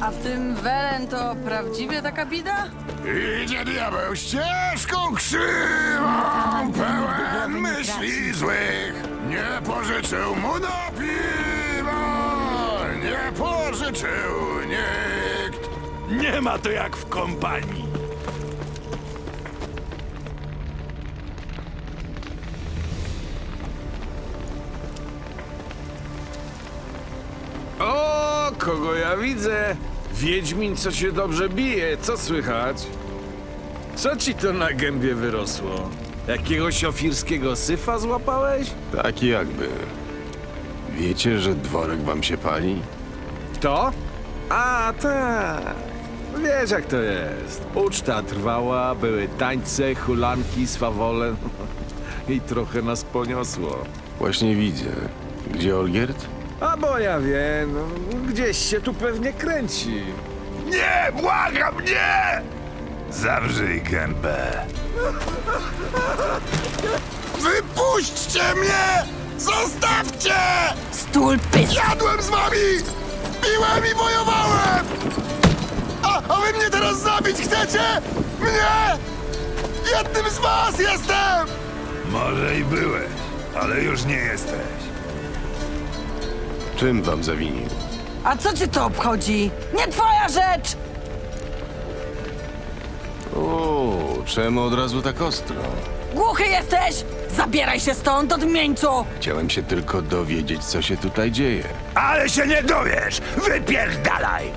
A w tym Welen to prawdziwie taka bida? Idzie diabeł ścieżką krzywą, pełen myśli złych. Nie pożyczył mu na piwo, nie pożyczył nikt. Nie ma to jak w kompanii. O, kogo ja widzę? Wiedźmin, co się dobrze bije, co słychać? Co ci to na gębie wyrosło? Jakiegoś ofirskiego syfa złapałeś? Tak jakby. Wiecie, że dworek wam się pali? To? A, tak. Wiesz jak to jest. Uczta trwała, były tańce, hulanki, swawole. I trochę nas poniosło. Właśnie widzę. Gdzie Olgierd? A bo ja wiem, no, gdzieś się tu pewnie kręci. Nie, błagam, nie! Zawrzyj gębę. Wypuśćcie mnie! Zostawcie! Stul pys! Jadłem z wami! Piłem i wojowałem! A, a wy mnie teraz zabić chcecie? Mnie? Jednym z was jestem! Może i byłeś, ale już nie jesteś. Czym wam zawinił? A co cię to obchodzi? Nie twoja rzecz! O, czemu od razu tak ostro? Głuchy jesteś! Zabieraj się stąd, odmieńcu! Chciałem się tylko dowiedzieć, co się tutaj dzieje. Ale się nie dowiesz! Wypierdalaj!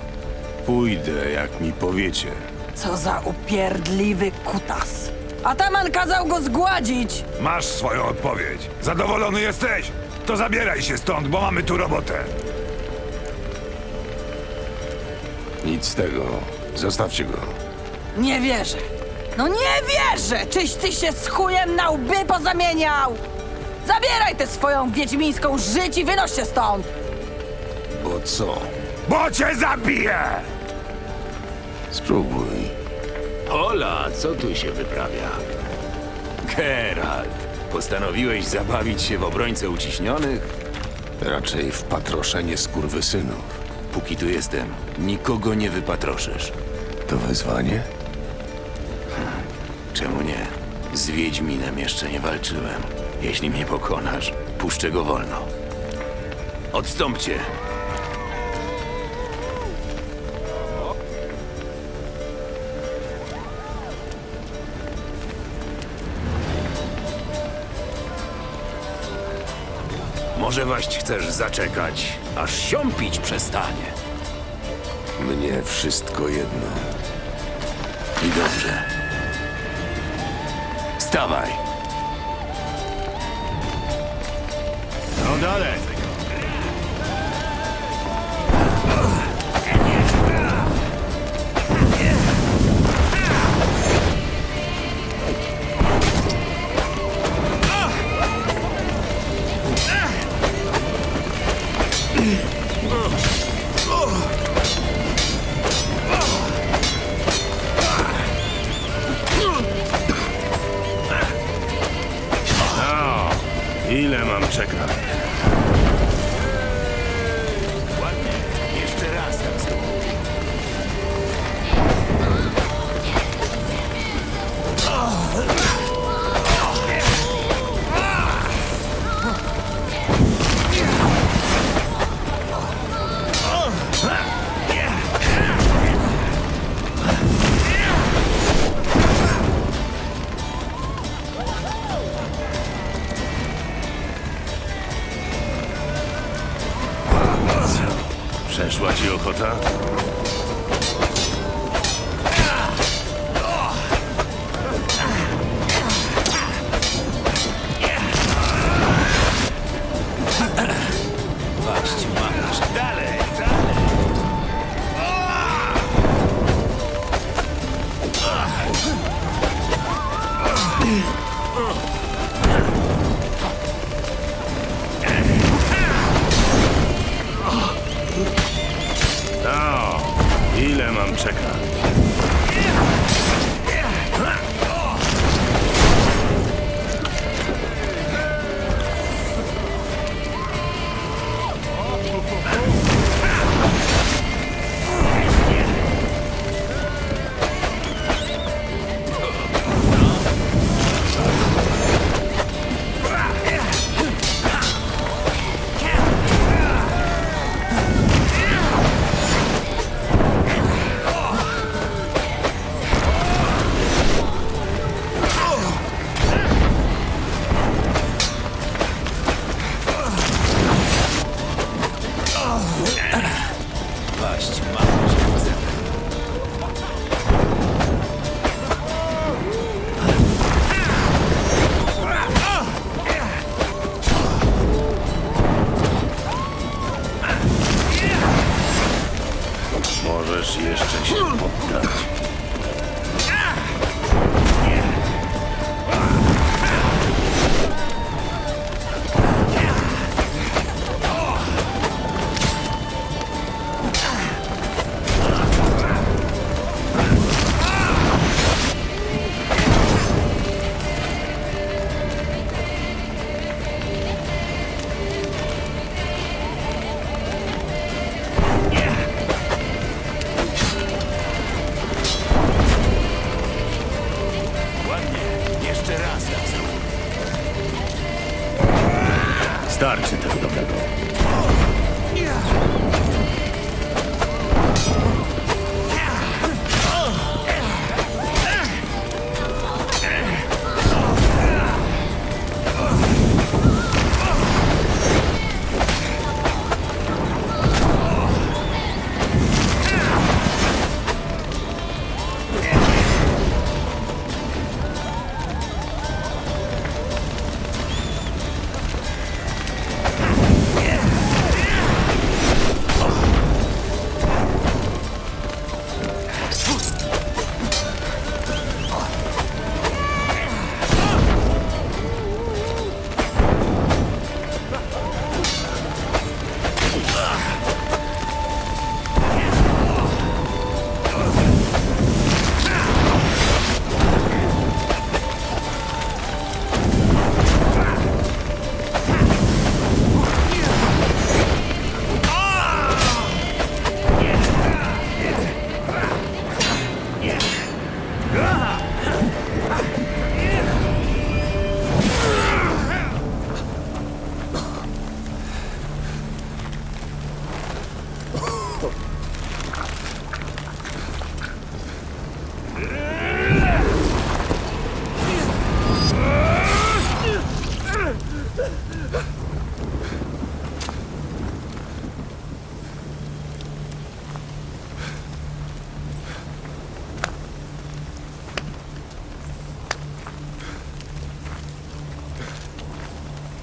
Pójdę, jak mi powiecie. Co za upierdliwy kutas. Ataman kazał go zgładzić! Masz swoją odpowiedź. Zadowolony jesteś? To zabieraj się stąd, bo mamy tu robotę. Nic z tego. Zostawcie go. Nie wierzę. No nie wierzę! Czyś ty się z chujem na łby pozamieniał! Zabieraj tę swoją wiedźmińską żyć i wynoś się stąd! Bo co? Bo cię zabiję! Spróbuj. Hola, co tu się wyprawia? Geralt, postanowiłeś zabawić się w obrońcę uciśnionych? Raczej w patroszenie skurwysynów. Póki tu jestem, nikogo nie wypatroszysz. To wezwanie? Czemu nie? Z Wiedźminem jeszcze nie walczyłem. Jeśli mnie pokonasz, puszczę go wolno. Odstąpcie! Może waść chcesz zaczekać, aż siąpić przestanie. Mnie wszystko jedno. I dobrze. Stawaj! No dalej. Ile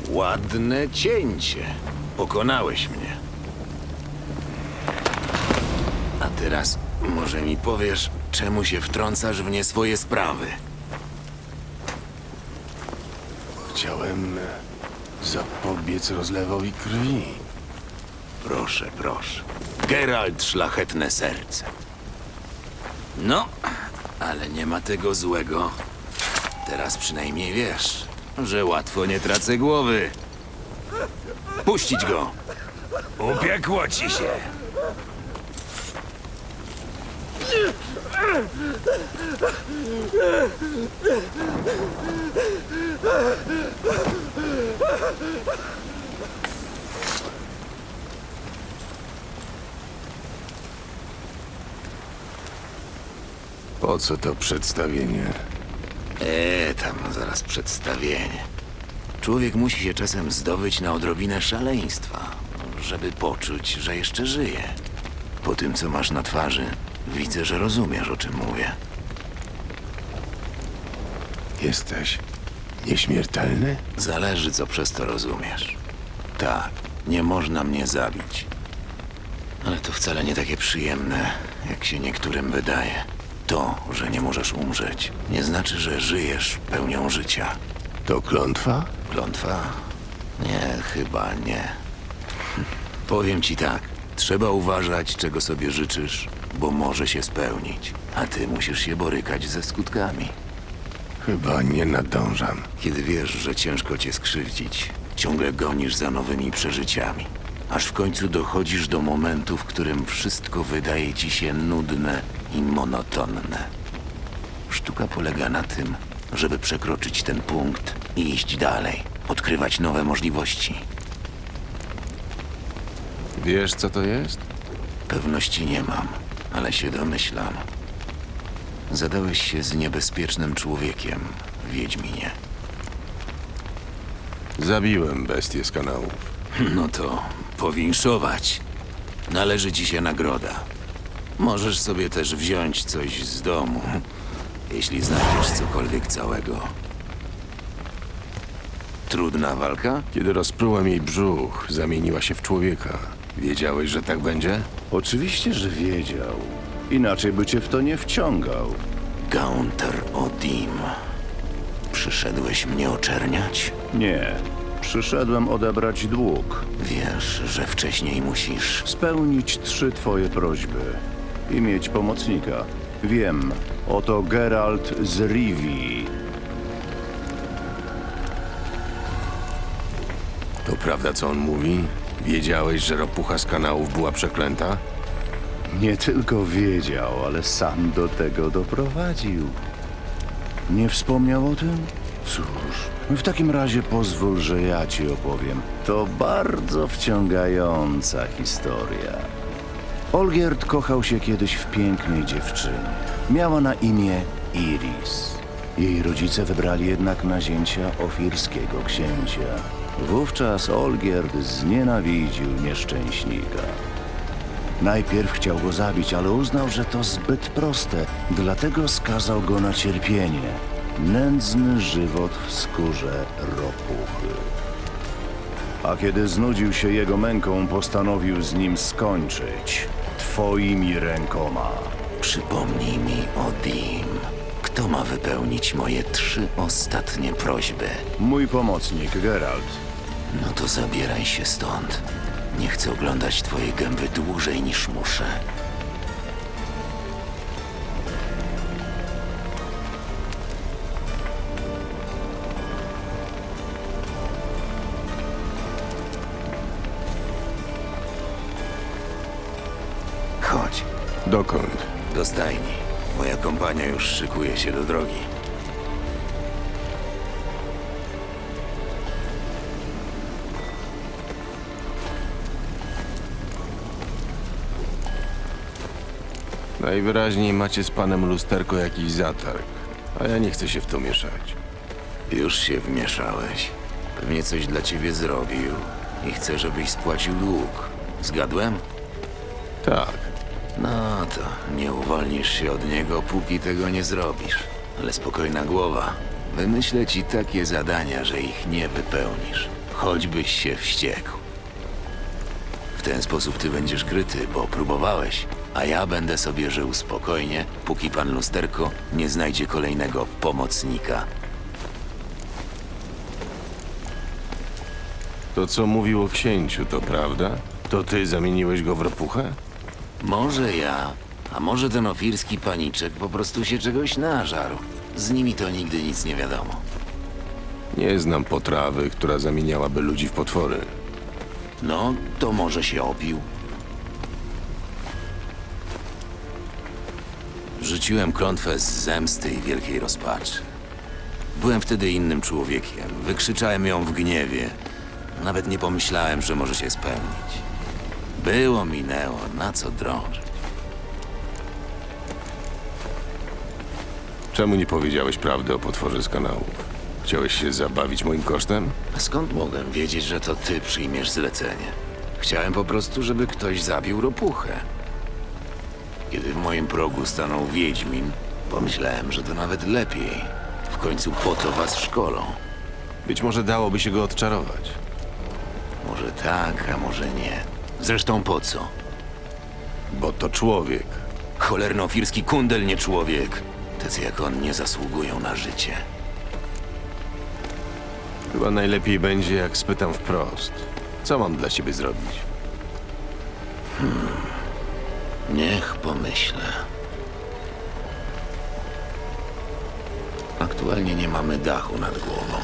Ładne cięcie. Pokonałeś mnie. A teraz może mi powiesz, czemu się wtrącasz w nie swoje sprawy? Chciałem zapobiec rozlewowi krwi. Proszę, proszę. Geralt szlachetne serce. No, ale nie ma tego złego. Teraz przynajmniej wiesz, że łatwo nie tracę głowy. Puścić go! Upiekło ci się. Po co to przedstawienie? Eee, tam zaraz przedstawienie. Człowiek musi się czasem zdobyć na odrobinę szaleństwa, żeby poczuć, że jeszcze żyje. Po tym, co masz na twarzy, widzę, że rozumiesz, o czym mówię. Jesteś nieśmiertelny? Zależy, co przez to rozumiesz. Tak, nie można mnie zabić. Ale to wcale nie takie przyjemne, jak się niektórym wydaje. To, że nie możesz umrzeć, nie znaczy, że żyjesz pełnią życia. To klątwa? Klątwa? Nie, chyba nie. Powiem ci tak. Trzeba uważać, czego sobie życzysz, bo może się spełnić. A ty musisz się borykać ze skutkami. Chyba nie nadążam. Kiedy wiesz, że ciężko cię skrzywdzić, ciągle gonisz za nowymi przeżyciami. Aż w końcu dochodzisz do momentu, w którym wszystko wydaje ci się nudne i monotonne. Sztuka polega na tym, żeby przekroczyć ten punkt i iść dalej, odkrywać nowe możliwości. Wiesz, co to jest? Pewności nie mam, ale się domyślam. Zadałeś się z niebezpiecznym człowiekiem, Wiedźminie. Zabiłem bestię z kanałów. No to powinszować. Należy ci się nagroda. Możesz sobie też wziąć coś z domu, jeśli znajdziesz cokolwiek całego. Trudna walka? Kiedy rozprułem jej brzuch, zamieniła się w człowieka. Wiedziałeś, że tak będzie? Oczywiście, że wiedział. Inaczej by cię w to nie wciągał. Gaunter Odim. Przyszedłeś mnie oczerniać? Nie. Przyszedłem odebrać dług. Wiesz, że wcześniej musisz. Spełnić trzy twoje prośby. I mieć pomocnika. Wiem. Oto Geralt z Rivii. To prawda, co on mówi? Wiedziałeś, że ropucha z kanałów była przeklęta? Nie tylko wiedział, ale sam do tego doprowadził. Nie wspomniał o tym? Cóż, w takim razie pozwól, że ja ci opowiem. To bardzo wciągająca historia. Olgierd kochał się kiedyś w pięknej dziewczynie. Miała na imię Iris. Jej rodzice wybrali jednak nazięcia ofirskiego księcia. Wówczas Olgierd znienawidził nieszczęśnika. Najpierw chciał go zabić, ale uznał, że to zbyt proste, dlatego skazał go na cierpienie. Nędzny żywot w skórze ropuchy. A kiedy znudził się jego męką, postanowił z nim skończyć. Twoimi rękoma. Przypomnij mi o Dim. Kto ma wypełnić moje trzy ostatnie prośby? Mój pomocnik, Geralt. No to zabieraj się stąd. Nie chcę oglądać twojej gęby dłużej niż muszę. Dokąd? do stajni. Moja kompania już szykuje się do drogi. Najwyraźniej macie z panem lusterko jakiś zatarg, a ja nie chcę się w to mieszać. Już się wmieszałeś. Pewnie coś dla ciebie zrobił i chce, żebyś spłacił dług. Zgadłem? Tak, No to nie uwolnisz się od niego, póki tego nie zrobisz. Ale spokojna głowa. Wymyślę ci takie zadania, że ich nie wypełnisz. Choćbyś się wściekł. W ten sposób ty będziesz kryty, bo próbowałeś, a ja będę sobie żył spokojnie, póki pan lusterko nie znajdzie kolejnego pomocnika. to co mówił o księciu, to prawda? To ty zamieniłeś go w ropuchę? Może ja, a może ten ofirski paniczek po prostu się czegoś nażarł. Z nimi to nigdy nic nie wiadomo. Nie znam potrawy, która zamieniałaby ludzi w potwory. No, to może się opił. Rzuciłem klątwę z zemsty i wielkiej rozpaczy. Byłem wtedy innym człowiekiem. Wykrzyczałem ją w gniewie. Nawet nie pomyślałem, że może się spełnić. Było, minęło, na co drążyć. Czemu nie powiedziałeś prawdy o potworze z kanałów? Chciałeś się zabawić moim kosztem? A skąd mogłem wiedzieć, że to ty przyjmiesz zlecenie? Chciałem po prostu, żeby ktoś zabił ropuchę. Kiedy w moim progu stanął Wiedźmin, pomyślałem, że to nawet lepiej. W końcu po to was szkolą. Być może dałoby się go odczarować. Może tak, a może nie. Zresztą po co? Bo to człowiek. Cholerno-ofirski kundel, nie człowiek. Tacy jak on nie zasługują na życie. Chyba najlepiej będzie, jak spytam wprost. Co mam dla ciebie zrobić? Niech pomyślę. Aktualnie nie mamy dachu nad głową,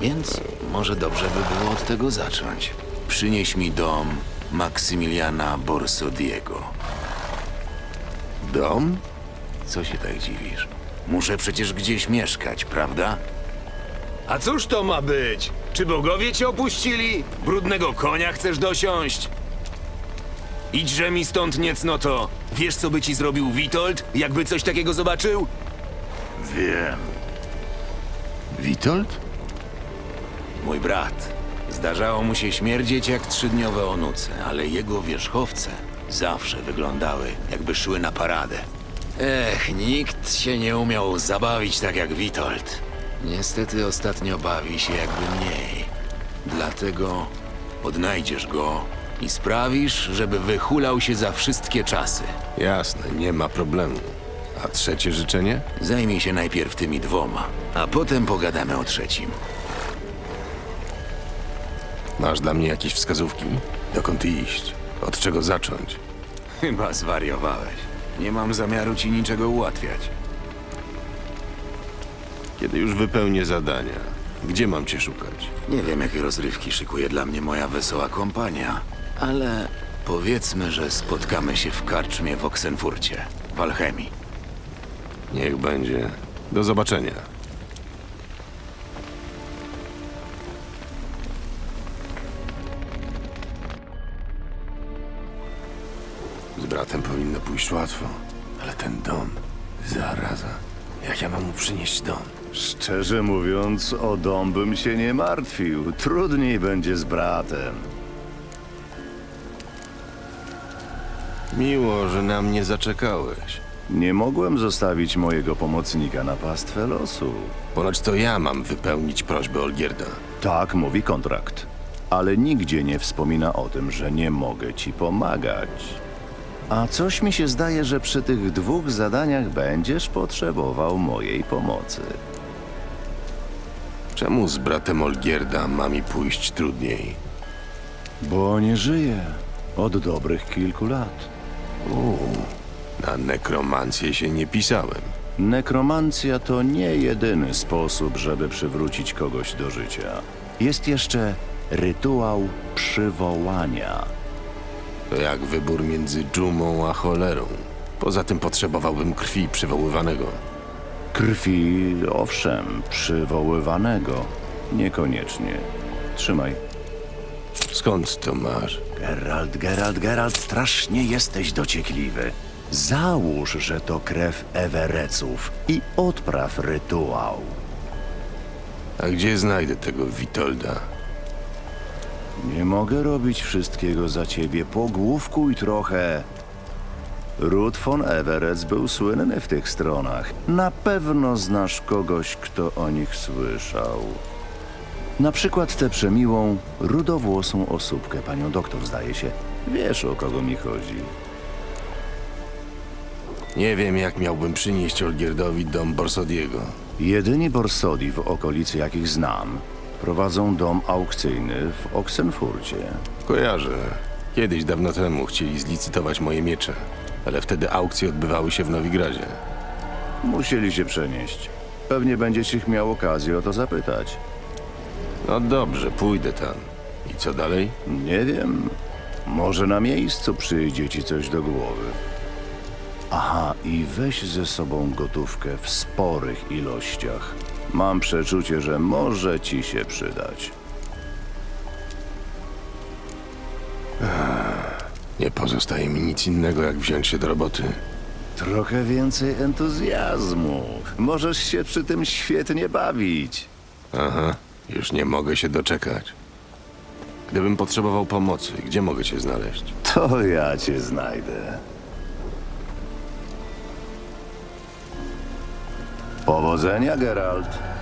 więc może dobrze by było od tego zacząć. Przynieś mi dom Maksymiliana Borsodiego. Dom? Co się tak dziwisz? Muszę przecież gdzieś mieszkać, prawda? A cóż to ma być? Czy bogowie cię opuścili? Brudnego konia chcesz dosiąść? Idźże mi stąd niecnoto. Wiesz, co by ci zrobił Witold, jakby coś takiego zobaczył? Wiem. Witold? Mój brat. Zdarzało mu się śmierdzieć jak trzydniowe onuce, ale jego wierzchowce zawsze wyglądały, jakby szły na paradę. Ech, nikt się nie umiał zabawić tak jak Witold. Niestety ostatnio bawi się jakby mniej. Dlatego odnajdziesz go i sprawisz, żeby wyhulał się za wszystkie czasy. Jasne, nie ma problemu. A trzecie życzenie? Zajmij się najpierw tymi dwoma, a potem pogadamy o trzecim. Masz dla mnie jakieś wskazówki? Dokąd iść? Od czego zacząć? Chyba zwariowałeś. Nie mam zamiaru ci niczego ułatwiać. Kiedy już wypełnię zadania, gdzie mam cię szukać? Nie wiem, jakie rozrywki szykuje dla mnie moja wesoła kompania, ale powiedzmy, że spotkamy się w karczmie w Oksenfurcie, w Alchemii. Niech będzie. Do zobaczenia. Bratem powinno pójść łatwo, ale ten dom, zaraza. Jak ja mam mu przynieść dom? Szczerze mówiąc, o dom bym się nie martwił. Trudniej będzie z bratem. Miło, że na mnie zaczekałeś. Nie mogłem zostawić mojego pomocnika na pastwę losu. Ponoć to ja mam wypełnić prośbę Olgierda. Tak mówi kontrakt. Ale nigdzie nie wspomina o tym, że nie mogę ci pomagać. A coś mi się zdaje, że przy tych dwóch zadaniach będziesz potrzebował mojej pomocy. Czemu z bratem Olgierda ma mi pójść trudniej? Bo nie żyję od dobrych kilku lat. Na nekromancję się nie pisałem. Nekromancja to nie jedyny sposób, żeby przywrócić kogoś do życia. Jest jeszcze rytuał przywołania. To jak wybór między dżumą a cholerą. Poza tym potrzebowałbym krwi przywoływanego. Krwi, owszem, przywoływanego. Niekoniecznie. Trzymaj. Skąd to masz? Geralt, Geralt, Geralt, strasznie jesteś dociekliwy. Załóż, że to krew Ewereców i odpraw rytuał. A gdzie znajdę tego Witolda? Nie mogę robić wszystkiego za ciebie. Pogłówkuj trochę. Ruth von Everett był słynny w tych stronach. Na pewno znasz kogoś, kto o nich słyszał. Na przykład tę przemiłą, rudowłosą osóbkę, panią doktor, zdaje się. Wiesz, o kogo mi chodzi. Nie wiem, jak miałbym przynieść Olgierdowi dom Borsodiego. Jedyni Borsodi w okolicy, jakich znam, prowadzą dom aukcyjny w Oxenfurcie. Kojarzę. Kiedyś, dawno temu, chcieli zlicytować moje miecze, ale wtedy aukcje odbywały się w Nowigradzie. Musieli się przenieść. Pewnie będziesz ich miał okazję o to zapytać. No dobrze, pójdę tam. I co dalej? Nie wiem. Może na miejscu przyjdzie ci coś do głowy. Aha, i weź ze sobą gotówkę w sporych ilościach. Mam przeczucie, że może ci się przydać. Nie pozostaje mi nic innego, jak wziąć się do roboty. Trochę więcej entuzjazmu. Możesz się przy tym świetnie bawić. Aha, już nie mogę się doczekać. Gdybym potrzebował pomocy, gdzie mogę cię znaleźć? To ja cię znajdę. Powodzenia, Geralt.